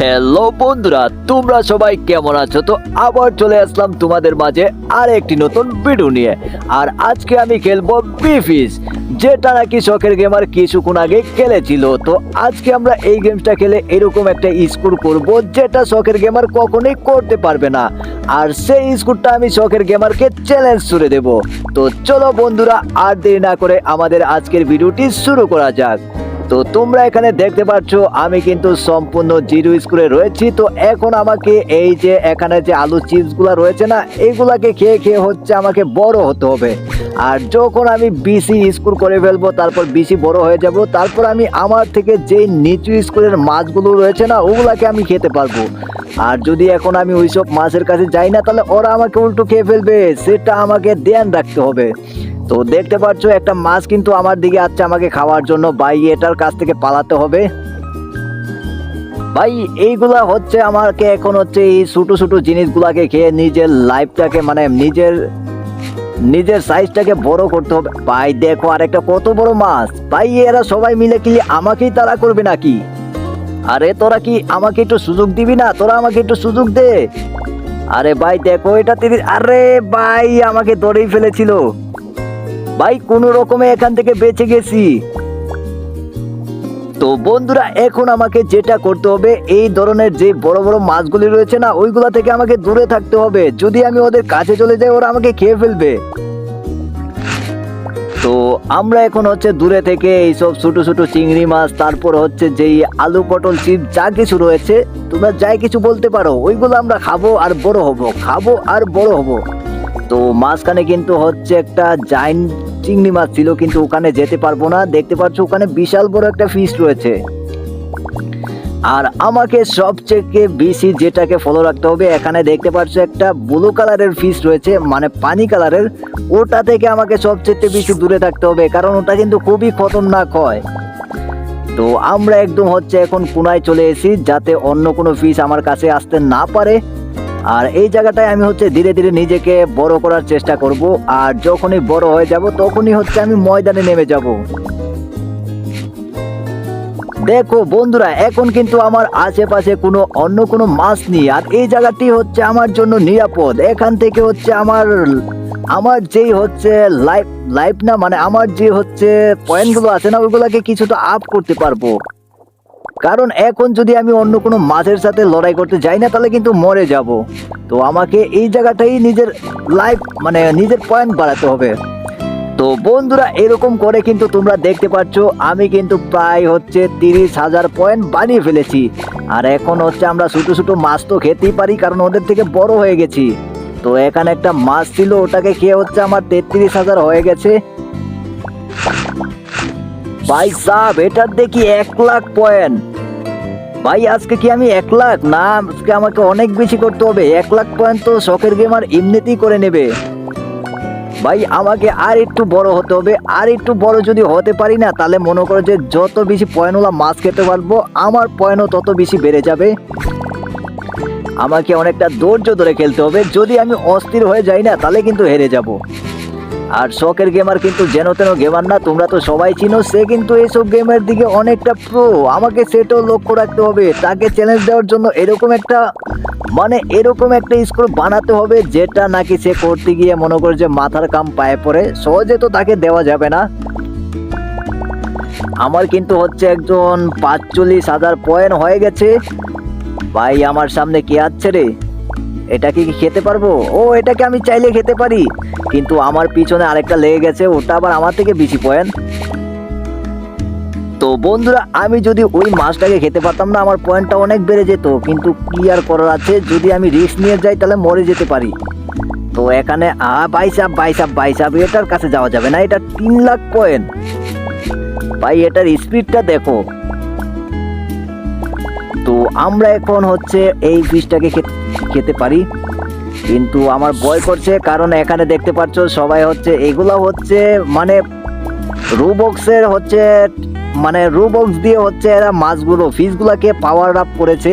Hello বন্ধুরা, তোমরা সবাই কেমন আছো? তো আবার চলে আসলাম তোমাদের মাঝে আর একটি নতুন ভিডিও নিয়ে। আর আজকে আমি খেলব বিফিস যেটা নাকি শখের গেমার কিছুক্ষণ আগে খেলেছিল। তো আজকে আমরা এই গেমসটা খেলে এরকম একটা স্কোর করব, যেটা শখের গেমার কখনোই করতে পারবে না। আর সেই স্কোরটা আমি শখের গেমারকে চ্যালেঞ্জ করে দেব। তো চলো বন্ধুরা, আর দেরি না করে আমাদের আজকের ভিডিওটি শুরু করা যাক। তো তোমরা এখানে দেখতে পাচ্ছ, আমি কিন্তু সম্পূর্ণ জিরো স্কুলে রয়েছি। তো এখন আমাকে এই যে এখানে যে আলু চিপসগুলা রয়েছে না এইগুলাকে খেয়ে খেয়ে হচ্ছে আমাকে বড় হতে হবে। আর যখন আমি বিসি স্কুল করে ফেলব, তারপর বিসি বড় হয়ে যাব, তারপর আমি আমার থেকে যে নিচু স্কুলের মাছগুলো রয়েছে না, ওগুলাকে আমি খেতে পারব। আর যদি এখন আমি ওইসব মাছের কাছে যাই না, তাহলে ওরা আমাকে উল্টো খেয়ে ফেলবে, সেটা আমাকে ধ্যান রাখতে হবে। তো দেখতে পাচ্ছ, একটা মাছ কিন্তু আমার দিকে আসছে আমাকে খাওয়ার জন্য। ভাই, এটার কাছ থেকে পালাতে হবে। ভাই, এইগুলা হচ্ছে আমাকে এখন হচ্ছে এই ছোট ছোট জিনিসগুলাকে খেয়ে নিজের লাইফটাকে মানে নিজের নিজের সাইজটাকে বড় করতে হবে। ভাই, দেখো আরেকটা কত বড় মাছ। ভাই, এরা সবাই মিলে কি আমাকেই তাড়া করবে নাকি? আরে, তোরা কি আমাকে একটু সুযোগ দিবি না? তোরা আমাকে একটু সুযোগ দে। আরে ভাই, দেখো এটা তিনি আরে ভাই, আমাকে ধরেই ফেলেছিল। ভাই, কোনো রকমে এখান থেকে বেঁচে গেছি। তো বন্ধুরা, এখন আমাকে যেটা করতে হবে, এই ধরনের যে বড় বড় মাছগুলি রয়েছে না, ওইগুলা থেকে আমাকে দূরে থাকতে হবে। যদি আমি ওদের কাছে চলে যাই, ওরা আমাকে খেয়ে ফেলবে। তো আমরা এখন হচ্ছে দূরে থেকে এইসব ছোটো ছোটো চিংড়ি মাছ, তারপর হচ্ছে যেই আলু, পটল চিপ যা কিছু রয়েছে, তোমরা যাই কিছু বলতে পারো, ওইগুলো আমরা খাব আর বড় হব, খাব আর বড় হব। তো মাঝখানে কিন্তু হচ্ছে একটা জাইন চিংড়ি মাছ ছিল, কিন্তু ওখানে যেতে পারব না। দেখতে পাচ্ছ ওখানে বিশাল বড় একটা ফিস রয়েছে। আর আমাকে সবচেয়ে বেশি যেটাকে ফলো রাখতে হবে, এখানে দেখতে পাচ্ছ একটা ব্লু কালারের ফিস রয়েছে মানে পানি কালারের ওটা থেকে আমাকে সবচেয়ে বেশি দূরে থাকতে হবে, কারণ ওটা কিন্তু খুবই খতরনাক হয়। তো আমরা একদম হচ্ছে এখন কোনায় চলে এসেছি, যাতে অন্য কোনো ফিস আমার কাছে আসতে না পারে। আর এই জায়গাটায় আমি হচ্ছে ধীরে ধীরে নিজেকে বড় করার চেষ্টা করব, আর যখনই বড় হয়ে যাব, তখনই হচ্ছে আমি ময়দানে নেমে যাব। দেখো বন্ধুরা, এখন কিন্তু আমার আশেপাশে কোনো অন্য কোনো মাছ নেই, আর এই জায়গাটি হচ্ছে আমার জন্য নিরাপদ। এখান থেকে হচ্ছে আমার আমার যেই হচ্ছে লাইফ লাইফ না মানে আমার যে হচ্ছে পয়েন্টগুলো আছে না ওইগুলোকে কিছুটা আপ করতে পারব। কারণ এখন যদি আমি অন্য কোনো মাছের সাথে লড়াই করতে যাই না, তাহলে কিন্তু মরে যাব। তো আমাকে এই জায়গাটাই নিজের লাইফ মানে নিজের পয়েন্ট বাড়াতে হবে। তো বন্ধুরা, এরকম করে কিন্তু তোমরা দেখতে পাচ্ছ, আমি কিন্তু প্রায় হচ্ছে তিরিশ হাজার পয়েন্ট বানিয়ে ফেলেছি। আর এখন হচ্ছে আমরা ছোটো ছোটো মাছ তো খেতেই পারি, কারণ ওদের থেকে বড় হয়ে গেছি। তো এখানে একটা মাছ ছিল, ওটাকে খেয়ে হচ্ছে আমার তেত্রিশ হাজার হয়ে গেছে। ভাই সাহ এটার দেখি এক লাখ পয়েন্ট ভাই, আজকে কি আমি এক লাখ? না, আজকে আমাকে অনেক বেশি করতে হবে। এক লাখ পয়েন্ট তো শখের গেমার এমনিতেই করে নেবে। ভাই, আমাকে আর একটু বড় হতে হবে। আর একটু বড় যদি হতে পারি না, তাহলে মনে করো যে যত বেশি পয়েন্টওয়ালা মাছ খেতে পারব, আমার পয়েন্টও তত বেশি বেড়ে যাবে। আমাকে অনেকটা ধৈর্য ধরে খেলতে হবে। যদি আমি অস্থির হয়ে যাই না, তাহলে কিন্তু হেরে যাব। আর শখের গেমার কিন্তু যেন তেন গেমার না, তোমরা তো সবাই চিনো, সে কিন্তু এইসব গেমের দিকে অনেকটা প্রো আমাকে সেটাও লক্ষ্য রাখতে হবে, তাকে চ্যালেঞ্জ দেওয়ার জন্য এরকম একটা মানে এরকম একটা স্কোর বানাতে হবে, যেটা নাকি সে করতে গিয়ে মনে করে যে মাথার কাম পায়ে পড়ে। সহজে তো তাকে দেওয়া যাবে না। আমার কিন্তু হচ্ছে একজন পাঁচচল্লিশ হাজার পয়েন্ট হয়ে গেছে। ভাই, আমার সামনে কে আছে রে? এটা কি খেতে পারব? ও, এটাকে আমি চাইলে খেতে পারি। কিন্তু আমার পিছনে আরেকটা লেগে গেছে ওটা আবার আমার থেকে বেশি পয়েন্ট। তো বন্ধুরা, আমি যদি ওই মাছটাকে খেতে পারতাম না, আমার পয়েন্টটা অনেক বেড়ে যেত। কিন্তু কি আর করার আছে? যদি আমি রিস্ক নিয়ে যাই, তাহলে মরে যেতে পারি। তো এখানে আ বাইসাপ বাইসাপ বাইসাপ এটার কাছে যাওয়া যাবে না। এটা তিন লাখ পয়েন্ট। ভাই, এটার স্পিডটা দেখো। তো আমরা এখন হচ্ছে এই ফিশটাকে খেতে পারি। কিন্তু আমার ভয় করছে কারণ এখানে দেখতে পাচ্ছ সবাই হচ্ছে, এগুলা হচ্ছে মানে রুবক্সের হচ্ছে মানে রুবক্স দিয়ে হচ্ছে এরা মাছগুলো, ফিশগুলাকে পাওয়ার আপ করেছে।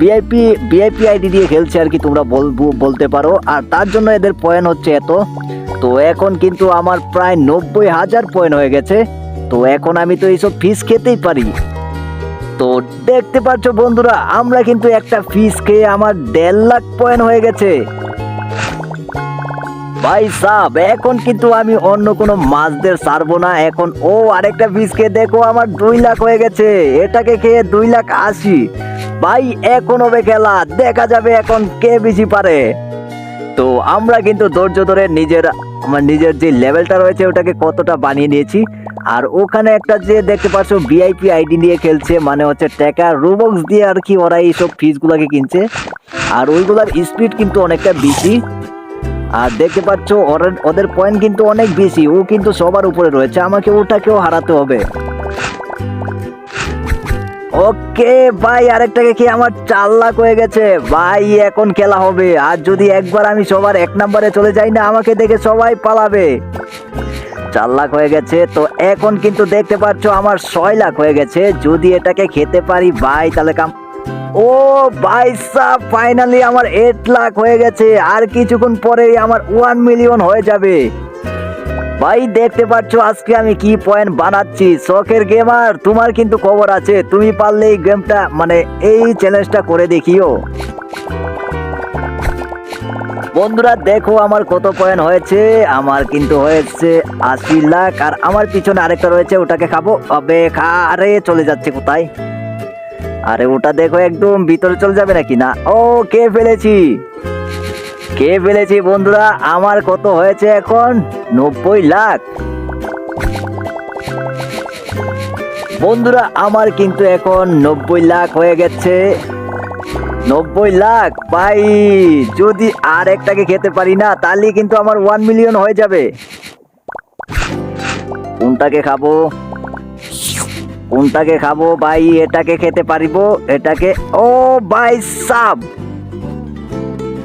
ভিআইপি ভিআইপি আইডি দিয়ে খেলছে আর কি, তোমরা বলতে পারো। আর তার জন্য এদের পয়েন্ট হচ্ছে এত। তো এখন কিন্তু আমার প্রায় নব্বই হাজার পয়েন্ট হয়ে গেছে। তো এখন আমি তো এইসব ফিস খেতেই পারি। তো দেখতে পাচ্ছ বন্ধুরা, আমরা কিন্তু একটা ফিস খেয়ে আমার দেড় লাখ পয়েন্ট হয়ে গেছে। ভাই সাব, এখন কিন্তু আমি অন্য কোনো মাছদের সারবো না, এখন ও আরেকটা ফিস খেয়ে দেখো আমার দুই লাখ হয়ে গেছে, এটাকে খেয়ে দুই লাখ আশি। ভাই, এখন হবে খেলা, দেখা যাবে এখন কে বেশি পারে। তো আমরা কিন্তু ধৈর্য ধরে নিজের, আমার নিজের যে লেভেলটা রয়েছে, ওটাকে কতটা বানিয়ে নিয়েছি আর ওখানে একটা যে দেখতে পাচ্ছ ভিআইপি আইডি নিয়ে খেলছে মানে হচ্ছে টাকা রোবক্স দিয়ে আর কি ওরা এইসব ফিজগুলোকে কিনছে। আর ওইগুলার স্পিড কিন্তু অনেকটা বেশি। আর দেখতে পাচ্ছ ওদের পয়েন্ট কিন্তু অনেক বেশি, ও কিন্তু সবার উপরে রয়েছে, আমাকে ওটাকেও হারাতে হবে। ওকে, ভাই, আরেকটাকে কি আমার চার লাখ হয়ে গেছে। ভাই, এখন খেলা হবে। আর যদি একবার আমি সবার এক নম্বরে চলে যাই না, আমাকে দেখে সবাই পালাবে। চার লাখ হয়ে গেছে। তো এখন কিন্তু দেখতে পাচ্ছ আমার ছয় লাখ হয়ে গেছে। যদি এটাকে খেতে পারি, ভাই, তাহলে কাম ও, ভাই সাহ ফাইনালি আমার এইট লাখ হয়ে গেছে। আর কিছুক্ষণ পরেই আমার ওয়ান মিলিয়ন হয়ে যাবে। ভাই, দেখতে পাচ্ছ আজকে আমি কি পয়েন্ট বানাচ্ছি? শখের গেমার তোমার কিন্তু খবর আছে। তুমি পারলে এই গেমটা মানে এই চ্যালেঞ্জটা করে দেখিও। বন্ধুরা, দেখো আমার কত পয়েন্ট হয়েছে। আমার কিন্তু হয়েছে আশি লাখ, আর আমার পিছনে আরেকটা রয়েছে, ওটাকে খাব। আবে খা, আরে চলে যাচ্ছে কোথায়? আরে ওটা দেখো একদম ভিতরে চলে যাবে নাকি? না। ও, কে ফেলেছি? কে ফেলেছি বন্ধুরা? আমার কত হয়েছে এখন? নব্বই লাখ। বন্ধুরা, আমার কিন্তু এখন নব্বই লাখ হয়ে গেছে। নব্বই লাখ, ভাই। যদি আর একটাকে খেতে পারি না তাহলে কিন্তু আমার ওয়ান মিলিয়ন হয়ে যাবে। কোনটাকে খাব? কোনটাকে খাব, ভাই? এটাকে খেতে পারিব, এটাকে। ও, ভাই, সাব।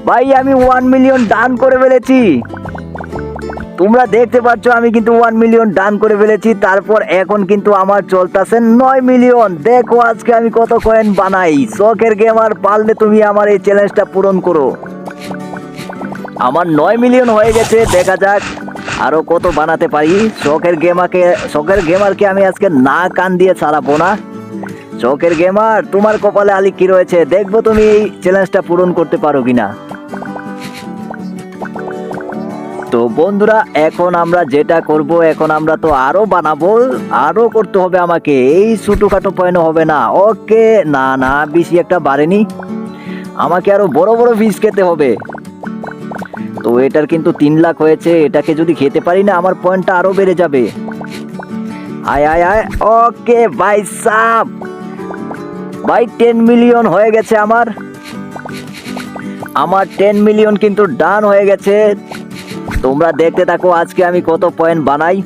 ভাই, আমি ওয়ান মিলিয়ন ডান করে ফেলেছি। তোমরা দেখতে পাচ্ছ, আমি কিন্তু ওয়ান মিলিয়ন ডান করে ফেলেছি। তারপর এখন কিন্তু আমার চলতেছে নয় মিলিয়ন দেখো আজকে আমি কত কয়েন বানাই। শখের গেমার পারলে তুমি আমার এই চ্যালেঞ্জটা পূরণ করো। আমার নয় মিলিয়ন হয়ে গেছে, দেখা যাক আরও কত বানাতে পারি। শখের গেমাকে শখের গেমারকে আমি আজকে না কান দিয়ে ছাড়াবো না। শখের গেমার তোমার কপালে আলি কি রয়েছে? দেখব তুমি এই চ্যালেঞ্জটা পূরণ করতে পারো কিনা। তো বন্ধুরা, এখন আমরা যেটা করব, এখন আমরা তো আরও বানাবো, আরও করতে হবে আমাকে। এই ছোটখাটো পয়েন্ট হবে না। ওকে, না না, বেশি একটা বাড়েনি। আমাকে আরও বড় বড় ফিস খেতে হবে। তো এটার কিন্তু তিন লাখ হয়েছে, এটাকে যদি খেতে পারি না, আমার পয়েন্টটা আরও বেড়ে যাবে। আয় আয় আয়, ওকে, ভাই সাব। ভাই টেন মিলিয়ন হয়ে গেছে আমার। আমার টেন মিলিয়ন কিন্তু ডান হয়ে গেছে। তোমরা দেখতে থাকো আজকে আমি কত পয়েন্ট বানাই।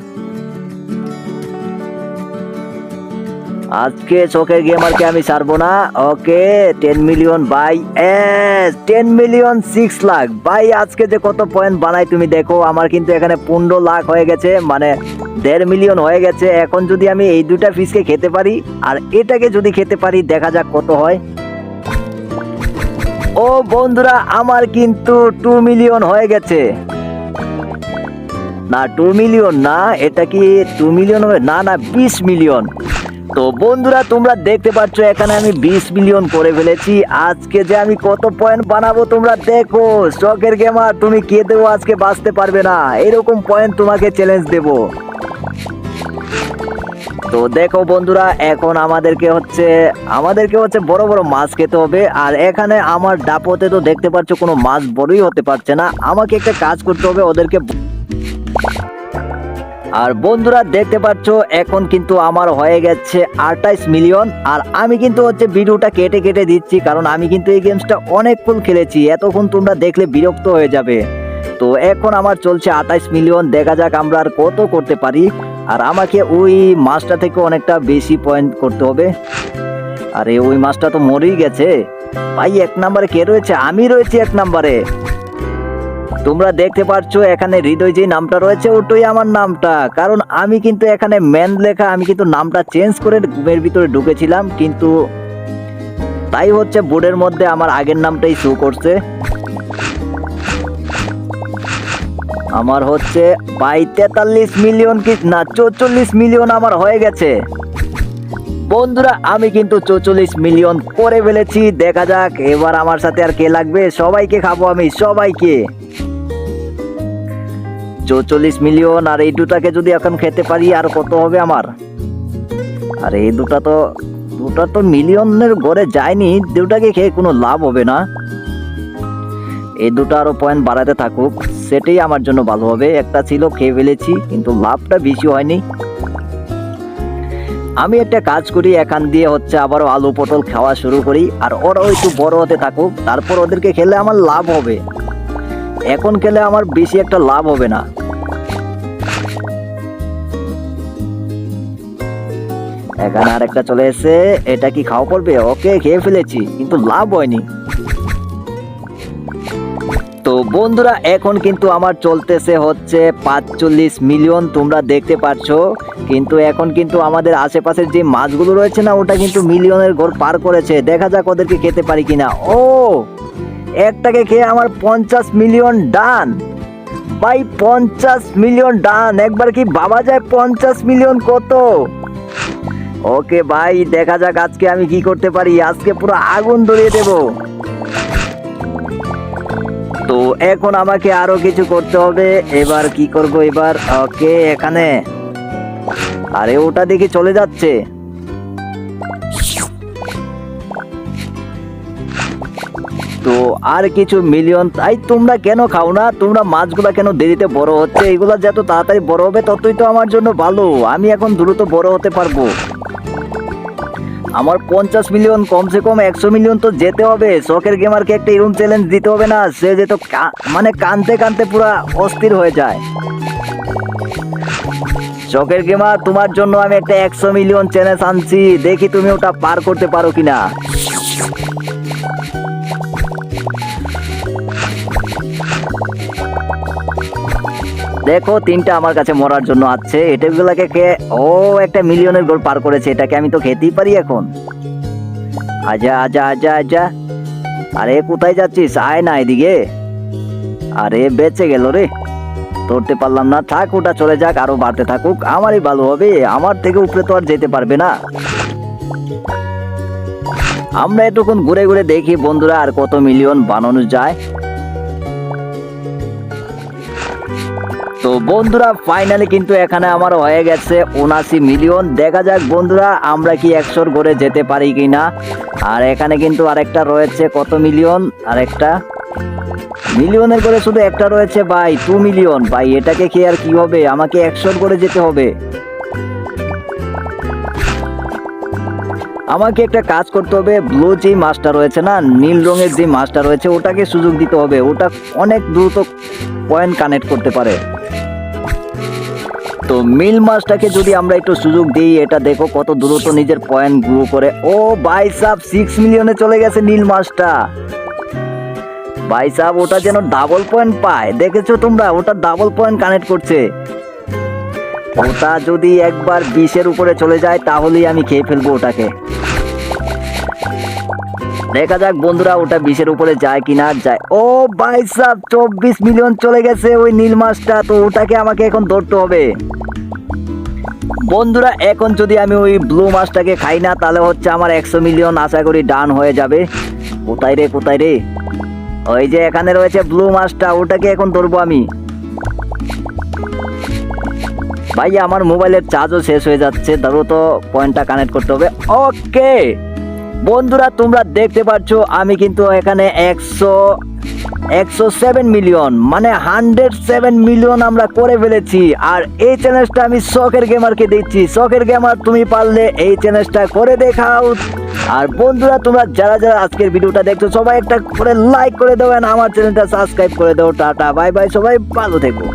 আজকে চোখের গেমারকে আমি ছাড়বো না। Okay ten million by ten million six lakh by আজকে যে কত পয়েন্ট বানাই তুমি দেখো, আমার কিন্তু এখানে পনেরো লাখ হয়ে গেছে মানে দেড় মিলিয়ন হয়ে গেছে। এখন যদি আমি এই দুটা ফিসকে খেতে পারি, আর এটাকে যদি খেতে পারি, দেখা যাক কত হয়। ও বন্ধুরা, আমার কিন্তু টু মিলিয়ন হয়ে গেছে। না টু মিলিয়ন না, এটা কি টু মিলিয়ন হবে? না না, বিশ মিলিয়ন তো বন্ধুরা, তোমরা দেখতে পাচ্ছ, এখানে আমি বিশ মিলিয়ন করে ফেলেছি। আজকে যে আমি কত পয়েন্ট বানাবো তোমরা দেখো। শখের গেমার তুমি কে দেবো, আজকে বাঁচতে পারবে না। এরকম পয়েন্ট তোমাকে চ্যালেঞ্জ দেবো। তো দেখো বন্ধুরা, এখন আমাদেরকে হচ্ছে আমাদেরকে হচ্ছে বড় বড় মাছ খেতে হবে। আর এখানে আমার ডাপতে তো দেখতে পাচ্ছ, কোনো মাছ বড়ই হতে পারছে না। আমাকে একটা কাজ করতে হবে, ওদেরকে আর বন্ধুরা দেখতে পাচ্ছ, এখন কিন্তু আমার হয়ে গেছে আটাইশ মিলিয়ন। আর আমি কিন্তু হচ্ছে ভিডিওটা কেটে কেটে দিচ্ছি, কারণ আমি কিন্তু এই গেমসটা অনেকক্ষণ খেলেছি। এতক্ষণ তোমরা দেখলে বিরক্ত হয়ে যাবে। তো এখন আমার চলছে আটাইশ মিলিয়ন, দেখা যাক আমরা আর কত করতে পারি। আর আমাকে ওই মাছটা থেকে অনেকটা বেশি পয়েন্ট করতে হবে। আরে, ওই মাছটা তো মরেই গেছে। ভাই, এক নাম্বারে কে রয়েছে? আমি রয়েছি এক নম্বরে তোমরা দেখতে পাচ্ছ এখানে হৃদয় যে নামটা রয়েছে, ওটাই আমার নামটা। কারণ আমি কিন্তু এখানে ম্যান লেখা, আমি কিন্তু নামটা চেঞ্জ করে এর ভিতরে ঢুকেছিলাম, কিন্তু তাই হচ্ছে বোর্ডের মধ্যে আমার আগের নামটাই শো করছে। আমার হচ্ছে বাই তেতাল্লিশ মিলিয়ন কি, না, চৌচল্লিশ মিলিয়ন আমার হয়ে গেছে। বন্ধুরা, আমি কিন্তু চৌচল্লিশ মিলিয়ন করে ফেলেছি, দেখা যাক, এবার আমার সাথে আর কে লাগবে? সবাইকে খাব আমি, সবাইকে। চৌচল্লিশ মিলিয়ন আর এই দুটাকে যদি এখন খেতে পারি, আর কত হবে আমার? আর এই দুটা তো দুটা তো মিলিয়নের ঘরে যায়নি, দুটাকে খেয়ে কোনো লাভ হবে না। এই দুটো আরও পয়েন্ট বাড়াতে থাকুক, সেটাই আমার জন্য ভালো হবে। একটা ছিল খেয়ে ফেলেছি, কিন্তু লাভটা বেশি হয়নি। আমি একটা কাজ করি, এখান দিয়ে হচ্ছে আবারও আলু পটল খাওয়া শুরু করি, আর ওরাও একটু বড় হতে থাকুক, তারপর ওদেরকে খেলে আমার লাভ হবে। এখন খেলে আমার বেশি একটা লাভ হবে না। এখানে আর একটা চলে এসে এটা কি খাওয়া পড়বে? ওকে, খেয়ে ফেলেছি, কিন্তু লাভ হয়নি। তো বন্ধুরা, এখন কিন্তু আমার চলতেছে হচ্ছে পাঁচচল্লিশ মিলিয়ন, তোমরা দেখতে পাচ্ছ কিন্তু এখন কিন্তু আমাদের আশেপাশের যে মাছগুলো রয়েছে না, ওটা কিন্তু মিলিয়নের ঘর পার করেছে। দেখা যাক ওদেরকে খেতে পারি কিনা। ও! একটাকে খেয়ে আমার পঞ্চাশ মিলিয়ন ডান। ভাই, পঞ্চাশ মিলিয়ন ডান। একবার কি বাবা যায় পঞ্চাশ মিলিয়ন কত? ওকে ভাই, দেখা যাক আজকে আমি কি করতে পারি। আজকে পুরো আগুন ধরিয়ে দেবো। তো এখন আমাকে আরও কিছু করতে হবে। এবার কি করব এবার? ওকে, এখানে। আরে, ওটা দেখি চলে যাচ্ছে। তো আর কিছু মিলিয়ন তাই তোমরা কেন খাও না? তোমরা মাছগুলা কেন দেরিতে বড় হচ্ছে? এগুলো যত তাড়াতাড়ি বড় হবে, ততই তো আমার জন্য ভালো। আমি এখন দ্রুত বড় হতে পারব। আমার পঞ্চাশ মিলিয়ন কমসে কম একশো মিলিয়ন তো যেতে হবে। শখের গেমারকে একটা এরম চ্যালেঞ্জ দিতে হবে না। সে যেত কা- মানে কানতে কানতে পুরা অস্থির হয়ে যায়। শখের গেমার তোমার জন্য আমি একটা একশো মিলিয়ন চ্যালেঞ্জ আনছি। দেখি তুমি ওটা পার করতে পারো কিনা। দেখো, তিনটা আমার কাছে মরার জন্য আছে। এটাগুলোকে খেয়ে ও, একটা মিলিয়নের গোল পার করেছে। এটাকে আমি তো খেতেই পারি এখন। আজা আজা আজা আজা। আরে, কোথায় যাচ্ছিস? আয় না এদিকে। আরে, বেঁচে গেল রে। ধরতে পারলাম না। থাক, ওটা চলে যাক, আরও বাড়তে থাকুক। আমারই ভালো হবে। আমার থেকে উপরে তো আর যেতে পারবে না। আমরা এতক্ষণ ঘুরে ঘুরে দেখি বন্ধুরা, আর কত মিলিয়ন বানানো যায়। তো বন্ধুরা ফাইনালি কিন্তু এখানে আমার হয়ে গেছে উনাশি মিলিয়ন দেখা যাক বন্ধুরা, আমরা কি একশোর করে যেতে পারি কি না আর এখানে কিন্তু আরেকটা রয়েছে, কত মিলিয়ন আরেকটা? মিলিয়নের করে শুধু একটা রয়েছে, ভাই টু মিলিয়ন ভাই, এটাকে খেয়ে আর কি হবে? আমাকে একশোর করে যেতে হবে। আমাকে একটা কাজ করতে হবে। ব্লু যে মাছটা রয়েছে না, নীল রঙের যে মাছটা রয়েছে, ওটাকে সুযোগ দিতে হবে। ওটা অনেক দ্রুত পয়েন্ট কানেক্ট করতে পারে। তো মিল মাছটাকে যদি আমরা একটু সুযোগ দিই, এটা দেখো কত দ্রুত নিজের পয়েন্ট গ্রো করে। ও বাই সাহ সিক্স মিলিয়নে চলে গেছে নীল মাছটা। ভাই সাহ ওটা যেন ডাবল পয়েন্ট পায়। দেখেছ তোমরা? ওটা ডাবল পয়েন্ট কানেক্ট করছে। ওটা যদি একবার বিশের উপরে চলে যায়, তাহলেই আমি খেয়ে ফেলব ওটাকে। দেখা যাক বন্ধুরা ওটা বিশের উপরে যায় কিনা, যায়। ও ভাই সাহ চব্বিশ মিলিয়ন চলে গেছে ওই নীল মাছটা, তো ওটাকে আমাকে এখন ধরতে হবে। বন্ধুরা, এখন যদি আমি ওই ব্লু মাছটাকে খাই না, তাহলে হচ্ছে আমার একশো মিলিয়ন আশা করি ডান হয়ে যাবে। কোথায় রে কোথায় রে? ওই যে এখানে রয়েছে ব্লু মাছটা, ওটাকে এখন ধরবো আমি। ভাই, আমার মোবাইলের চার্জও শেষ হয়ে যাচ্ছে, ধরো তো পয়েন্টটা কানেক্ট করতে হবে। ওকে বন্ধুরা, তোমরা দেখতে পাচ্ছ, আমি কিন্তু এখানে একশো একশো সেভেন মিলিয়ন মানে হান্ড্রেড সেভেন মিলিয়ন আমরা করে ফেলেছি। আর এই চ্যালেঞ্জটা আমি শখের গেমারকে দিচ্ছি। শখের গেমার তুমি পারলে এই চ্যালেঞ্জটা করে দেখাও। আর বন্ধুরা, তোমরা যারা যারা আজকের ভিডিওটা দেখছ, সবাই একটা করে লাইক করে দেবেন আমার চ্যানেলটা সাবস্ক্রাইব করে দাও। টাটা বাই বাই সবাই ভালো থেকো।